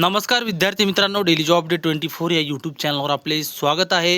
नमस्कार विद्यार्थी मित्रांनो daily job day twenty four या यूट्यूब चॅनलवर आपले स्वागत आहे.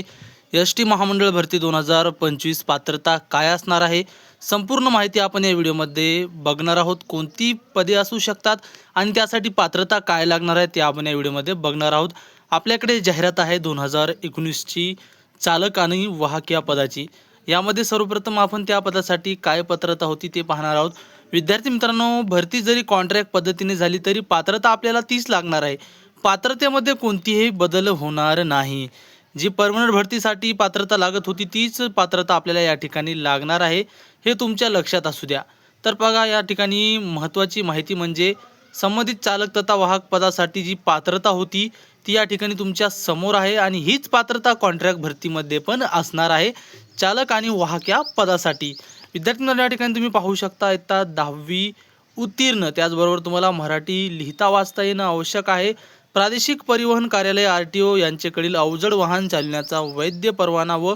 एस टी महामंडळ भरती दोन हजार पंचवीस पात्रता काय असणार आहे? संपूर्ण माहिती आपण या व्हिडिओमध्ये बघणार आहोत. कोणती पदे असू शकतात आणि त्यासाठी पात्रता काय लागणार आहे ते आपण या व्हिडिओमध्ये बघणार आहोत. आपल्याकडे जाहिरात आहे दोन हजार एकोणीसची चालक आणि वाहक या पदाची. यामध्ये सर्वप्रथम आपण त्या पदासाठी काय पात्रता होती ते पाहणार आहोत. विद्यार्थी मित्रांनो भरती जरी कॉन्ट्रॅक्ट पद्धतीने झाली तरी पात्रता आपल्याला तीच लागणार आहे. पात्रतेमध्ये कोणतीही बदल होणार नाही. जी परमनंट भरतीसाठी पात्रता लागत होती तीच पात्रता आपल्याला या ठिकाणी लागणार आहे. हे तुमच्या लक्षात असू द्या. तर बघा या ठिकाणी महत्त्वाची माहिती म्हणजे संबंधित चालक तथा वाहक पदासाठी जी पात्रता होती ती या ठिकाणी तुमच्यासमोर आहे आणि हीच पात्रता कॉन्ट्रॅक्ट भरतीमध्ये पण असणार आहे चालक आणि वाहक या पदासाठी. विद्यार्थी या ठिकाणी तुम्ही पाहू शकता इयत्ता दहावी उत्तीर्ण त्याचबरोबर तुम्हाला मराठी लिहिता वाचता येणं आवश्यक आहे. प्रादेशिक परिवहन कार्यालय आर टी ओ यांच्याकडील अवजड वाहन चालण्याचा वैद्य परवाना व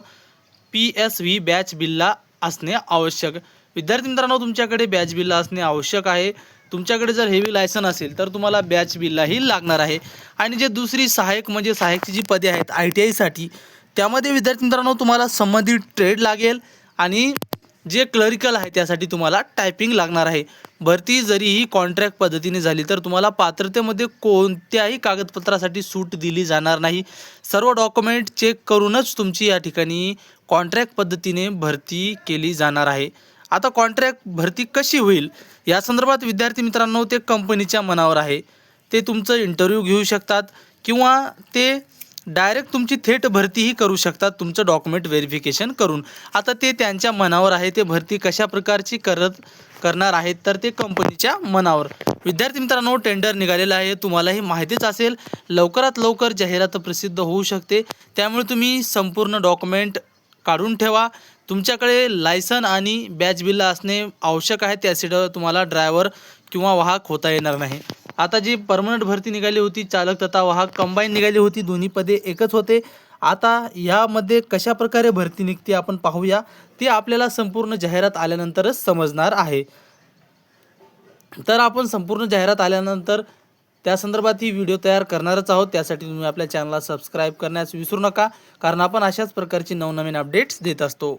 पी एस व्ही बॅच बिल्ला असणे आवश्यक. विद्यार्थी मित्रांनो तुमच्याकडे बॅच बिल्ला असणे आवश्यक आहे. तुमच्याकडे जर हेवी लायसन असेल तर तुम्हाला बॅच बिल्लाही लागणार आहे. आणि जे दुसरी सहाय्यक म्हणजे सहाय्यकची जी पदे आहेत आय टी आयसाठी त्यामध्ये विद्यार्थी मित्रांनो तुम्हाला संबंधित ट्रेड लागेल आणि जे क्लरिकल आहे त्यासाठी तुम्हाला टायपिंग लागणार आहे. भरती जरी ही कॉन्ट्रॅक्ट पद्धतीने झाली तर तुम्हाला पात्रतेमध्ये कोणत्याही कागदपत्रासाठी सूट दिली जाणार नाही. सर्व डॉक्युमेंट चेक करूनच तुमची या ठिकाणी कॉन्ट्रॅक्ट पद्धतीने भरती केली जाणार आहे. आता कॉन्ट्रॅक्ट भरती कशी होईल? या संदर्भात विद्यार्थी मित्रांनो ते कंपनीच्या मनावर आहे. ते तुमचं इंटरव्ह्यू घेऊ शकतात किंवा ते डायरेक्ट तुमची थेट भरतीही करू शकतात तुमचं डॉक्युमेंट व्हेरिफिकेशन करून. आता ते त्यांच्या मनावर आहे ते भरती कशा प्रकारची करत करणार आहेत तर ते कंपनीच्या मनावर. विद्यार्थी मित्रांनो टेंडर निघालेलं आहे तुम्हालाही माहितीच असेल लवकरात लवकर जाहिरात प्रसिद्ध होऊ शकते. त्यामुळे तुम्ही संपूर्ण डॉक्युमेंट काढून ठेवा. तुमच्याकडे लायसन आणि बॅच बिल्ला असणे आवश्यक आहे त्यासाठी तुम्हाला ड्रायव्हर किंवा वाहक होता येणार नाही. आता जी परमनंट भरती निघाली होती चालक तथा वाहक कंबाईन निघाली होती दोन्ही पदे एकच होते. आता यामध्ये कशा प्रकारे भरती निघते आपण पाहूया. ते आपल्याला संपूर्ण जाहिरात आल्यानंतरच समजणार आहे. तर आपण संपूर्ण जाहिरात आल्यानंतर त्या संदर्भात ही व्हिडिओ तयार करणारच आहोत. त्यासाठी तुम्ही आपल्या चॅनलला सबस्क्राईब करण्यास विसरू नका कारण आपण अशाच प्रकारची नवनवीन अपडेट्स देत असतो.